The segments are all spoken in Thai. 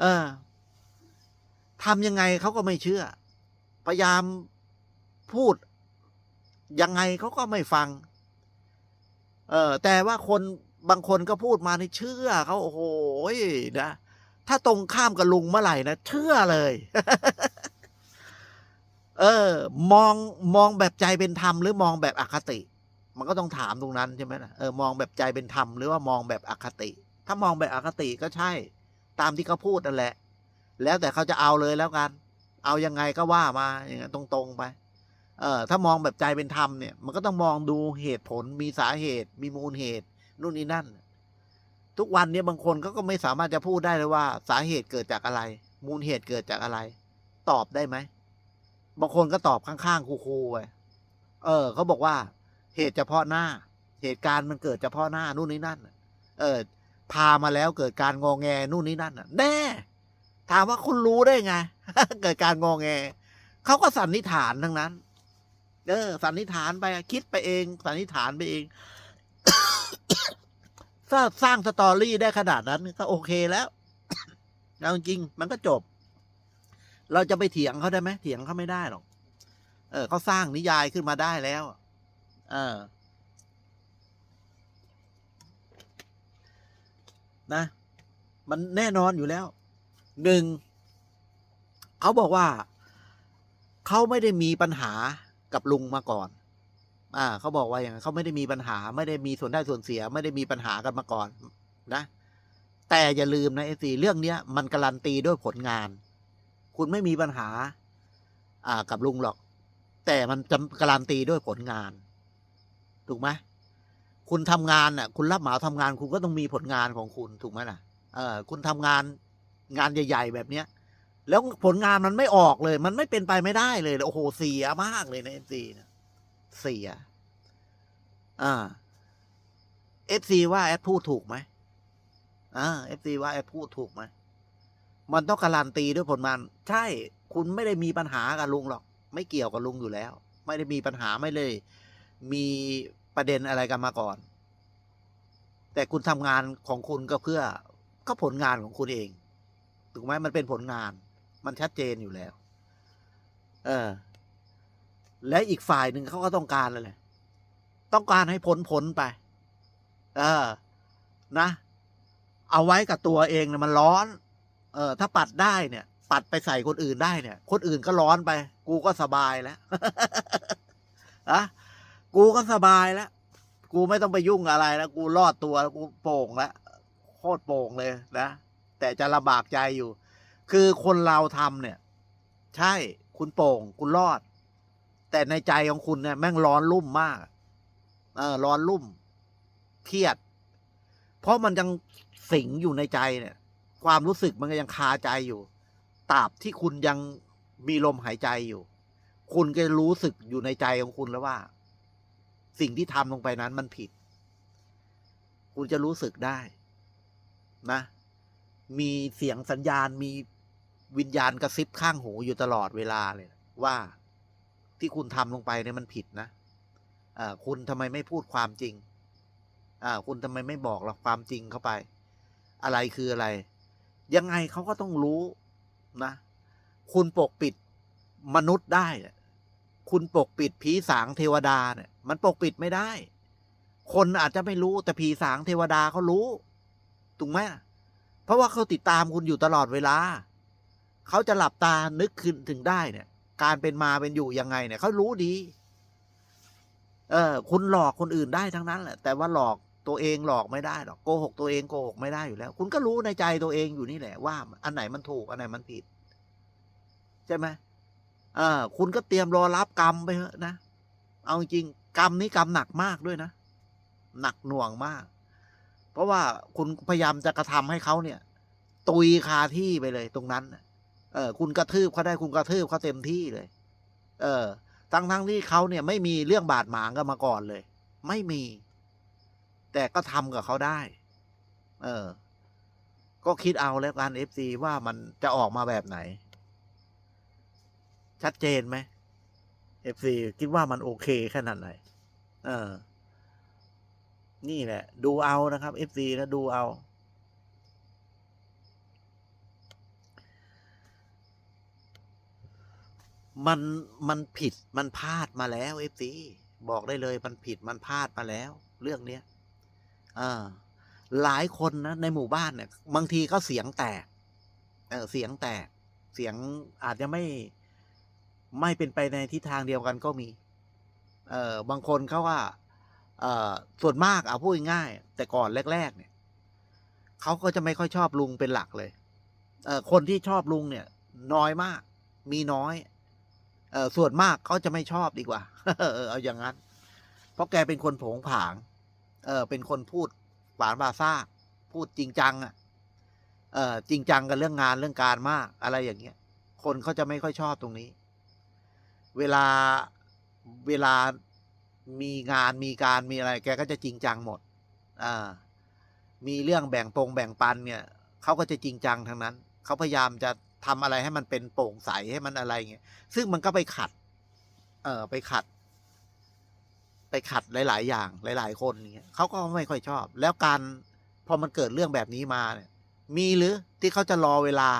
เออทำยังไงเขาก็ไม่เชื่อ พยายามพูด ยังไงเขาก็ไม่ฟัง เออแต่ว่าคนบางคนก็พูดมาในเชื่อเขาโอ้โหนะถ้าตรงข้ามกับลุงเมื่อไหร่นะเชื่อเลย เออ มองมองแบบใจเป็นธรรมหรือมองแบบอคติ มันก็ต้องถามตรงนั้นใช่ไหมล่ะเออมองแบบใจเป็นธรรมหรือว่ามองแบบอคติ ถ้ามองแบบอคติก็ใช่ ตามที่เขาพูดนั่นแหละ แล้วแต่เขาจะเอาเลยแล้วกัน เอายังไงก็ว่ามาอย่างนั้นตรงๆไป เออถ้ามองแบบใจเป็นธรรมเนี่ย มันก็ต้องมองดูเหตุผลมีสาเหตุ มีมูลเหตุนู่นนี่นั่น ทุกวันเนี้บางคนเขาก็ไม่สามารถจะพูดได้เลยว่า สาเหตุเกิดจากอะไร มูลเหตุเกิดจากอะไร ตอบได้ไหมบางคนก็ตอบข้างๆคูๆไปเออเขาบอกว่า เหตุเฉพาะหน้า เหตุการณ์มันเกิดเฉพาะหน้านู่นนี่นั่น เออ พามาแล้วเกิดการงอแงนู่นนี่นั่นน่ะแน่ถามว่าคุณรู้ได้ไง เกิดการงอแงเขาก็สันนิษฐานทั้งนั้น เออ สันนิษฐานไปคิดไปเอง สันนิษฐานไปเองถ้าสร้างสตอรี่ได้ขนาดนั้นก็โอเคแล้วเอาจริงมันก็จบ เราจะไปเถียงเขาได้ไหมเถียงเขาไม่ได้หรอก เออเขาสร้างนิยายขึ้นมาได้แล้ว เออ นะ มันแน่นอนอยู่แล้วหนึ่งเขาบอกว่า เขาไม่ได้มีปัญหากับลุงมาก่อน อ่าเขาบอกว่าอย่างเขาไม่ได้มีปัญหา ไม่ได้มีส่วนได้ส่วนเสีย ไม่ได้มีปัญหากันมาก่อนนะ แต่อย่าลืมนะเอซีเรื่องเนี้ยมันการันตีด้วยผลงาน คุณไม่มีปัญหา อ่ากับลุงหรอก แต่มันจะการันตีด้วยผลงาน ถูกไหม คุณทำงานน่ะ คุณรับเหมาทำงาน คุณก็ต้องมีผลงานของคุณถูกไหมล่ะ เออ คุณทำงานงานใหญ่ ๆ แบบเนี้ย แล้วผลงานมันไม่ออกเลย มันไม่เป็นไปไม่ได้เลยโอ้โหเสียมากเลยนะเอฟซีนะเสียอ่าเอฟซีว่าแอดพูดถูกไหมอ่าเอฟซีว่าแอดพูดถูกไหมมันต้องการันตีด้วยผลงาน ใช่ คุณไม่ได้มีปัญหากับลุงหรอก ไม่เกี่ยวกับลุงอยู่แล้ว ไม่ได้มีปัญหาไม่เลย มี ประเด็นอะไรกันมาก่อน แต่คุณทำงานของคุณก็เพื่อก็ผลงานของคุณเอง ถูกไหมมันเป็นผลงาน มันชัดเจนอยู่แล้ว เออ และอีกฝ่ายหนึ่งเขาก็ต้องการอะไรต้องการให้พ้นพ้นไป เออ นะ เอาไว้กับตัวเองเนี่ยมันร้อน เออ ถ้าปัดได้เนี่ย ปัดไปใส่คนอื่นได้เนี่ย คนอื่นก็ร้อนไป กูก็สบายแล้วอะ กูก็สบายแล้ว กูไม่ต้องไปยุ่งอะไรแล้ว กูรอดตัวแล้วกูโป่งแล้วโคตรโป่งเลยนะ แต่จะลำบากใจอยู่ คือคนเราทำเนี่ย ใช่คุณโป่ง คุณรอด แต่ในใจของคุณเนี่ยแม่งร้อนรุ่มมาก เออ ร้อนรุ่ม เครียด เพราะมันยังสิงอยู่ในใจเนี่ย ความรู้สึกมันก็ยังคาใจอยู่ตราบที่คุณยังมีลมหายใจอยู่ คุณก็รู้สึกอยู่ในใจของคุณแล้วว่า สิ่งที่ทำลงไปนั้นมันผิด คุณจะรู้สึกได้นะ มีเสียงสัญญาณมีวิญญาณกระซิบข้างหูอยู่ตลอดเวลาเลยว่าที่คุณทำลงไปเนี่ยมันผิดนะคุณทำไมไม่พูดความจริงคุณทำไมไม่บอกเราความจริงเข้าไป อะไรคืออะไร ยังไงเขาก็ต้องรู้นะ คุณปกปิดมนุษย์ได้เนี่ย คุณปกปิดผีสางเทวดาเนี่ย มันปกปิดไม่ได้ คนอาจจะไม่รู้แต่ผีสางเทวดาเขารู้ถูกไหมเพราะว่าเขาติดตามคุณอยู่ตลอดเวลา เขาจะหลับตานึกขึ้นถึงได้เนี่ย การเป็นมาเป็นอยู่ยังไงเนี่ยเขารู้ดี เออ คุณหลอกคนอื่นได้ทั้งนั้นแหละ แต่ว่าหลอกตัวเองหลอกไม่ได้หรอกโกหกตัวเองโกหกไม่ได้อยู่แล้ว คุณก็รู้ในใจตัวเองอยู่นี่แหละว่า อันไหนมันถูกอันไหนมันผิด ใช่ไหม เออคุณก็เตรียมรอรับกรรมไปเถอะนะ เอาจริงกรรมนี้กรรมหนักมากด้วยนะ หนักหน่วงมาก เพราะว่าคุณพยายามจะกระทำให้เขาเนี่ย ตุยคาที่ไปเลยตรงนั้นเออคุณกระทืบเขาได้คุณกระทืบเขาเต็มที่เลย เออทั้งทั้งที่เขาเนี่ยไม่มีเรื่องบาดหมางกันมาก่อนเลย ไม่มี แต่ก็ทำกับเขาได้ เออ ก็คิดเอาแล้วกันเอฟซีว่ามันจะออกมาแบบไหน ชัดเจนไหมเอฟซีคิดว่ามันโอเคขนาดไหนเออ นี่แหละ ดูเอานะครับเอฟซีนะดูเอา มันมันผิดมันพลาดมาแล้วเอฟซีบอกได้เลยมันผิดมันพลาดมาแล้ว เรื่องเนี้ยอ่าหลายคนนะในหมู่บ้านเนี่ย บางทีก็เสียงแตก เออเสียงแตก เสียงอาจจะไม่ ไม่เป็นไปในทิศทางเดียวกันก็มี เออบางคนเขาว่า เออส่วนมากเอาพูดง่ายแต่ก่อนแรก ๆ เนี่ยเขาก็จะไม่ค่อยชอบลุงเป็นหลักเลย เออคนที่ชอบลุงเนี่ย น้อยมาก มีน้อย เออส่วนมากเขาจะไม่ชอบดีกว่า เอาอย่างนั้น เพราะแกเป็นคนผงผาง เออเป็นคนพูดหวานบาซ่า พูดจริงจังอะ เออจริงจังกับเรื่องงานเรื่องการมากอะไรอย่างเงี้ย คนเขาจะไม่ค่อยชอบตรงนี้ เวลาเวลามีงานมีการมีอะไร แกก็จะจริงจังหมด อ่า มีเรื่องแบ่งปงแบ่งปันเนี่ยเขาก็จะจริงจังทั้งนั้น เขาพยายามจะทำอะไรให้มันเป็นโปร่งใสให้มันอะไรเงี้ย ซึ่งมันก็ไปขัด เออไปขัด ไปขัดหลาย ๆ อย่างหลาย ๆ คนเงี้ยเขาก็ไม่ค่อยชอบ แล้วการพอมันเกิดเรื่องแบบนี้มาเนี่ย มีหรือที่เขาจะรอเวลา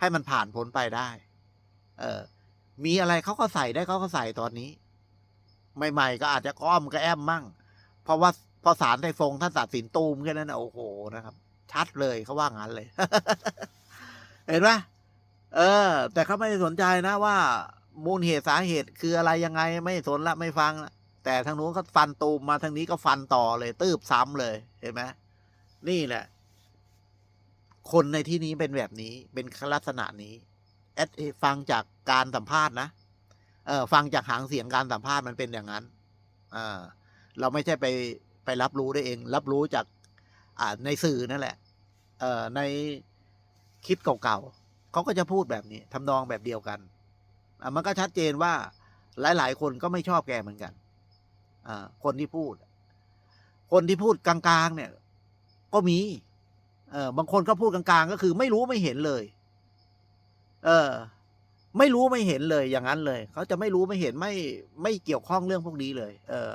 ให้มันผ่านพ้นไปได้ เออ มีอะไรเขาก็ใส่ได้เขาก็ใส่ตอนนี้ ใหม่ ๆ ก็อาจจะก้อมก็แอมมั่ง เพราะว่าพอสารไทฟงท่านตัดสินตูมแค่นั้นนะโอ้โหนะครับ ชัดเลยเขาว่างั้นเลย เห็นไหมเออ แต่เขาไม่สนใจนะว่า มูลเหตุสาเหตุคืออะไรยังไงไม่สนละไม่ฟังละแต่ทางนู้นก็ฟันตูมมาทางนี้ก็ฟันต่อเลย ตืบซ้ำเลย เห็นไหมนี่แหละ คนในที่นี้เป็นแบบนี้เป็นลักษณะนี้ แอดฟังจากการสัมภาษณ์นะเออฟังจากหางเสียงการสัมภาษณ์มันเป็นอย่างนั้นเออเราไม่ใช่ไปไปรับรู้ได้เอง รับรู้จากอ่าในสื่อนั่นแหละเอ่อในคลิปเก่าๆเขาก็จะพูดแบบนี้ทำนองแบบเดียวกันอะมันก็ชัดเจนว่าหลาย ๆ คนก็ไม่ชอบแกเหมือนกันอ่าคนที่พูด คนที่พูดกลางๆ เนี่ย ก็มี เออบางคนก็พูดกลางๆ ก็คือไม่รู้ไม่เห็นเลย เออ ไม่รู้ไม่เห็นเลยอย่างนั้นเลย เขาจะไม่รู้ไม่เห็นไม่ไม่เกี่ยวข้องเรื่องพวกนี้เลย เออ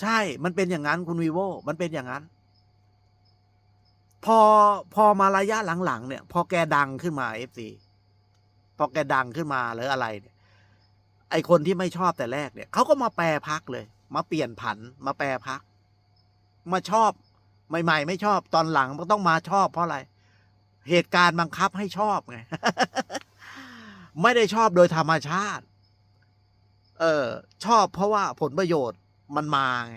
ใช่ มันเป็นอย่างนั้นคุณวีโวมันเป็นอย่างนั้น พอพอมาระยะหลังๆเนี่ย พอแกดังขึ้นมาเอฟซีพอแกดังขึ้นมาหรืออะไรเนี่ยไอคนที่ไม่ชอบแต่แรกเนี่ยเขาก็มาแปรพักเลย มาเปลี่ยนผันมาแปรพัก มาชอบ ใหม่ ๆ ไม่ชอบตอนหลังมันต้องมาชอบ เพราะอะไร เหตุการณ์บังคับให้ชอบไงไม่ได้ชอบโดยธรรมชาติ เออ ชอบเพราะว่าผลประโยชน์มันมาไง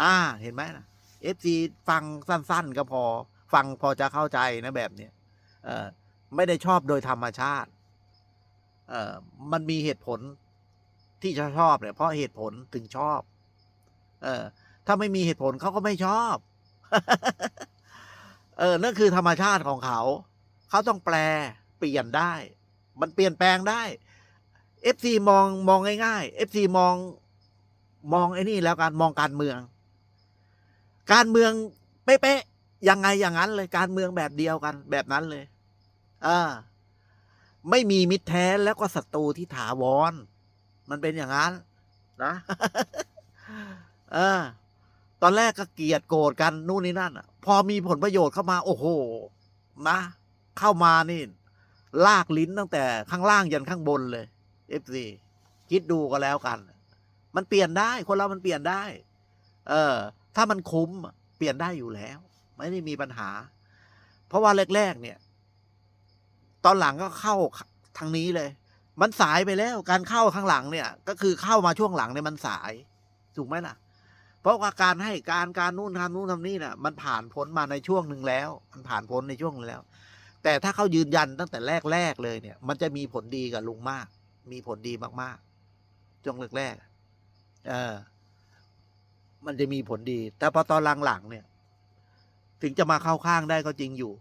อ่า เห็นไหมนะเอฟซีฟังสั้น ๆ ก็พอ ฟังพอจะเข้าใจนะแบบเนี้ยเออ ไม่ได้ชอบโดยธรรมชาติ เออมันมีเหตุผลที่จะชอบเนี่ย เพราะเหตุผลถึงชอบ เออ ถ้าไม่มีเหตุผลเขาก็ไม่ชอบ เออนั่นคือธรรมชาติของเขา เขาต้องแปลเปลี่ยนได้ มันเปลี่ยนแปลงได้เอฟซีมองมองง่ายๆเอฟซีมองมองไอ้นี่แล้วการมองการเมือง การเมืองเป๊ะๆยังไงอย่างนั้นเลยการเมืองแบบเดียวกัน แบบนั้นเลยอ่าไม่มีมิตรแท้แล้วก็ศัตรูที่ถาวร มันเป็นอย่างนั้น นะ เออ ตอนแรกก็เกลียดโกรธกันนู่นนี่นั่นอะพอมีผลประโยชน์เข้ามา โอ้โห นะ เข้ามานี่ ลากลิ้นตั้งแต่ข้างล่างยันข้างบนเลยเอฟซีคิดดูก็แล้วกัน มันเปลี่ยนได้ คนเรามันเปลี่ยนได้ เออ ถ้ามันคุ้มเปลี่ยนได้อยู่แล้ว ไม่ได้มีปัญหา เพราะว่าแรกๆเนี่ย ตอนหลังก็เข้าทางนี้เลย มันสายไปแล้ว การเข้าข้างหลังเนี่ย ก็คือเข้ามาช่วงหลังเนี่ยมันสาย ถูกไหมล่ะ เพราะว่าการให้การการนู่นทำนู่นทำนี่น่ะ มันผ่านพ้นมาในช่วงหนึ่งแล้ว มันผ่านพ้นในช่วงนึงแล้ว แต่ถ้าเขายืนยันตั้งแต่แรกๆเลยเนี่ย มันจะมีผลดีกับลุงมาก มีผลดีมากๆช่วงแรกๆเออ มันจะมีผลดี แต่พอตอนหลังๆเนี่ย ถึงจะมาเข้าข้างได้ก็จริงอยู่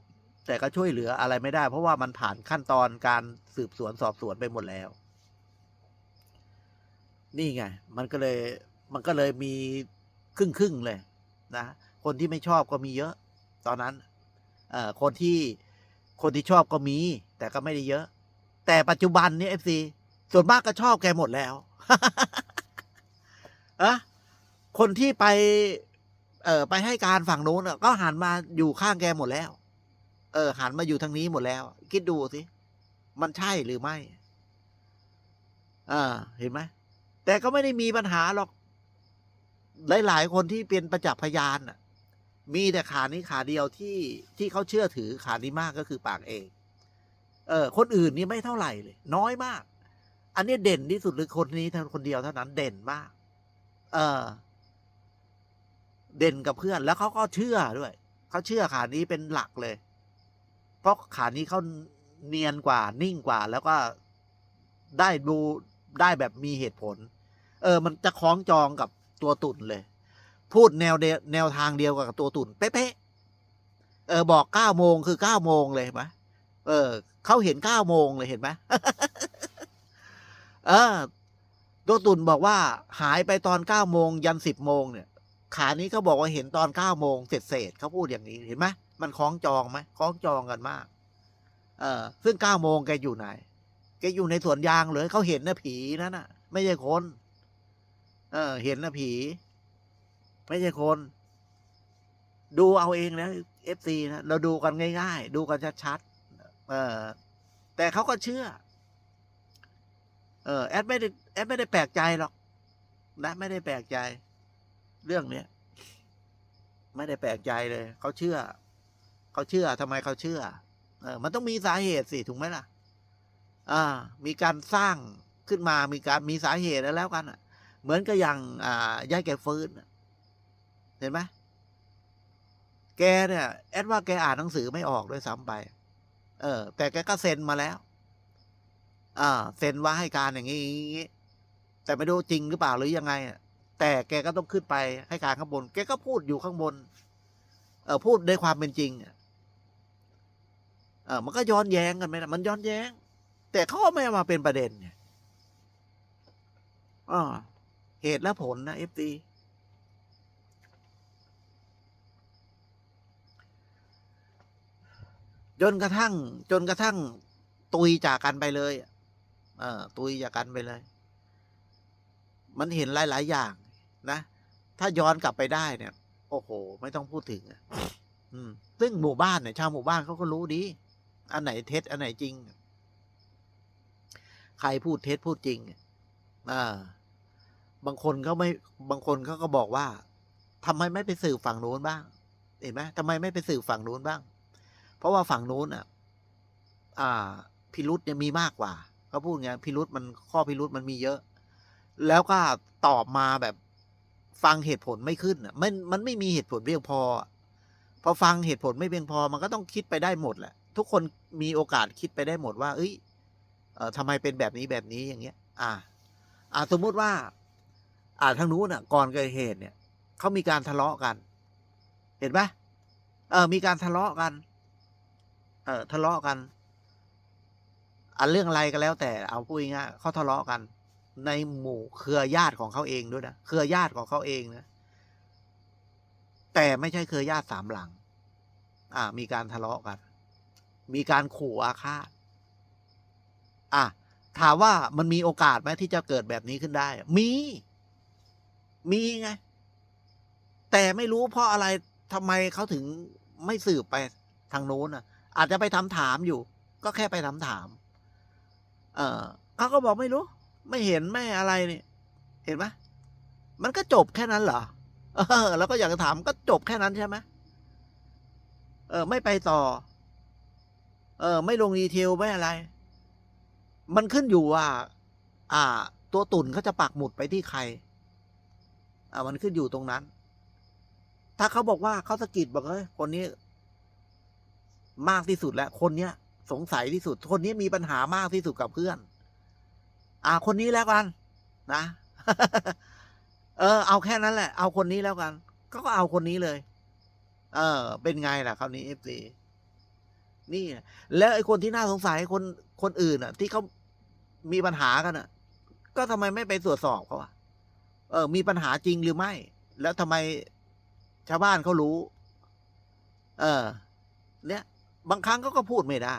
แต่ก็ช่วยเหลืออะไรไม่ได้ เพราะว่ามันผ่านขั้นตอนการสืบสวนสอบสวนไปหมดแล้ว นี่ไง มันก็เลย มันก็เลยมี ครึ่งครึ่งเลยนะคนที่ไม่ชอบก็มีเยอะ ตอนนั้นเอ่อคนที่คนที่ชอบก็มี แต่ก็ไม่ได้เยอะ แต่ปัจจุบันนี้เอฟซีส่วนมากก็ชอบแกหมดแล้วอะคนที่ไป เอ่อไปให้การฝั่งนู้นก็หันมาอยู่ข้างแกหมดแล้ว เออ หันมาอยู่ทางนี้หมดแล้ว คิดดูสิมันใช่หรือไม่อ่าเห็นไหมแต่ก็ไม่ได้มีปัญหาหรอก หลายๆ คนที่เป็นประจักษ์พยานมีแต่ขานี้ขาเดียวที่ที่เขาเชื่อถือขานี้มากก็คือปากเองเออคนอื่นนี่ไม่เท่าไหร่เลย น้อยมาก อันนี้เด่นที่สุดหรือคนนี้ท่านคนเดียวเท่านั้นเด่นมาก เออ เด่นกับเพื่อนแล้วเขาก็เชื่อด้วยเขาเชื่อขานี้เป็นหลักเลย เพราะขานี้เขาเนียนกว่า นิ่งกว่า แล้วก็ได้ดูได้แบบมีเหตุผล เออ มันจะคล้องจองกับ ตัวตุ่นเลย พูดแนวเดแนวทางเดียวกับตัวตุ่นเป๊ะเออบอกเก้าโมงคือเก้าโมงเลยเห็นไหมเออเขาเห็นเก้าโมงเลยเห็นไหมเออตัวตุ่นบอกว่าหายไปตอนเก้าโมงยันสิบโมงเนี่ย ขานี้เขาบอกว่าเห็นตอนเก้าโมงเสร็จเศษเขาพูดอย่างนี้เห็นไหมมันคล้องจองไหมคล้องจองกันมาก เออซึ่งเก้าโมงแกอยู่ไหนแกอยู่ในสวนยางเลยเขาเห็นนะผีนั่นน่ะ ไม่ใช่คน เออ เห็นนะผี ไม่ใช่คน ดูเอาเองนะเอฟซีนะเราดูกันง่าย ๆ ดูกันชัดๆเออ แต่เขาก็เชื่อ เออแอดไม่ได้แอดไม่ได้แปลกใจหรอกนะไม่ได้แปลกใจ เรื่องเนี้ยไม่ได้แปลกใจเลย เขาเชื่อ เขาเชื่อทำไมเขาเชื่อ เออ มันต้องมีสาเหตุสิถูกไหมล่ะ อ่า มีการสร้างขึ้นมามีการมีสาเหตุแล้วกันอะ เหมือนกับอย่างอ่ายายแกฟื้นเห็นไหมแกเนี่ย แอดว่าแกอ่านหนังสือไม่ออกด้วยซ้ำไป เออ แต่แกก็เซ็นมาแล้วอ่าเซ็นว่าให้การอย่างนี้อย่างนี้แต่ไม่รู้จริงหรือเปล่าหรือยังไงอะแต่แกก็ต้องขึ้นไปให้การข้างบน แกก็พูดอยู่ข้างบน เออพูดในความเป็นจริงอะเออมันก็ย้อนแย้งกันไหมล่ะมันย้อนแย้ง แต่เขาไม่มาเป็นประเด็นเนี่ยอ่า เหตุและผลนะเอฟตีจนกระทั่ง จนกระทั่ง ตุยจากกันไปเลย เออตุยจากกันไปเลย มันเห็นหลาย ๆ อย่างนะ ถ้าย้อนกลับไปได้เนี่ย โอ้โห ไม่ต้องพูดถึงอะอืม ซึ่งหมู่บ้านเนี่ยชาวหมู่บ้านเขาก็รู้ดี อันไหนเท็จ อันไหนจริง ใครพูดเท็จพูดจริง อ่า บางคนเขาไม่บางคนเขาก็บอกว่าทำไมไม่ไปสืบฝั่งนู้นบ้าง เห็นไหมทำไมไม่ไปสืบฝั่งนู้นบ้าง เพราะว่าฝั่งนู้นอะ อ่า พิรุษเนี่ยมีมากกว่าเขาพูดไงพิรุษมันข้อพิรุษมันมีเยอะ แล้วก็ตอบมาแบบฟังเหตุผลไม่ขึ้นอะมันมันไม่มีเหตุผลเพียงพอ พอฟังเหตุผลไม่เพียงพอ มันก็ต้องคิดไปได้หมดแหละ ทุกคนมีโอกาสคิดไปได้หมดว่า เอ้ยเอ่อทำไมเป็นแบบนี้แบบนี้อย่างเงี้ย อ่า อ่าสมมุติว่า อ่าทางนู้นอะ ก่อนเกิดเหตุเนี่ยเขามีการทะเลาะกัน เห็นปะเออมีการทะเลาะกัน เออทะเลาะกัน อันเรื่องอะไรก็แล้วแต่เอาพูดง่ายเขาทะเลาะกัน ในหมู่เครือญาติของเขาเองด้วยนะเครือญาติของเขาเองนะแต่ไม่ใช่เครือญาติสามหลัง อ่า มีการทะเลาะกัน มีการขู่อาฆาต อะถามว่ามันมีโอกาสไหมที่จะเกิดแบบนี้ขึ้นได้ มี มีไง แต่ไม่รู้เพราะอะไรทำไมเขาถึงไม่สืบไปทางโน้นอะ อาจจะไปทำถามอยู่ ก็แค่ไปทำถาม เออเขาก็บอกไม่รู้ ไม่เห็นไม่อะไรนี่เห็นไหมมันก็จบแค่นั้นเหรอเออแล้วก็อยากจะถามก็จบแค่นั้นใช่ไหมเออ ไม่ไปต่อ เออ ไม่ลงดีเทลไม่อะไร มันขึ้นอยู่ว่า อ่า ตัวตุ่นเขาจะปักหมุดไปที่ใคร อ่ามันขึ้นอยู่ตรงนั้น ถ้าเขาบอกว่าเขาสะกิดบอกเฮ้ยคนนี้ มากที่สุดแล้ว คนเนี้ย สงสัยที่สุด คนนี้มีปัญหามากที่สุดกับเพื่อน อ่า คนนี้แล้วกันนะ เออ เอาแค่นั้นแหละ เอาคนนี้แล้วกันก็ก็เอาคนนี้เลย เออ เป็นไงล่ะคราวนี้เอฟซีนี่แล้วไอ้คนที่น่าสงสัยคนคนอื่นอะ ที่เขามีปัญหากันอะ ก็ทำไมไม่ไปตรวจสอบเขาอะ เออ มีปัญหาจริงหรือไม่ แล้วทำไมชาวบ้านเขารู้ เออ เนี่ย บางครั้งเขาก็พูดไม่ได้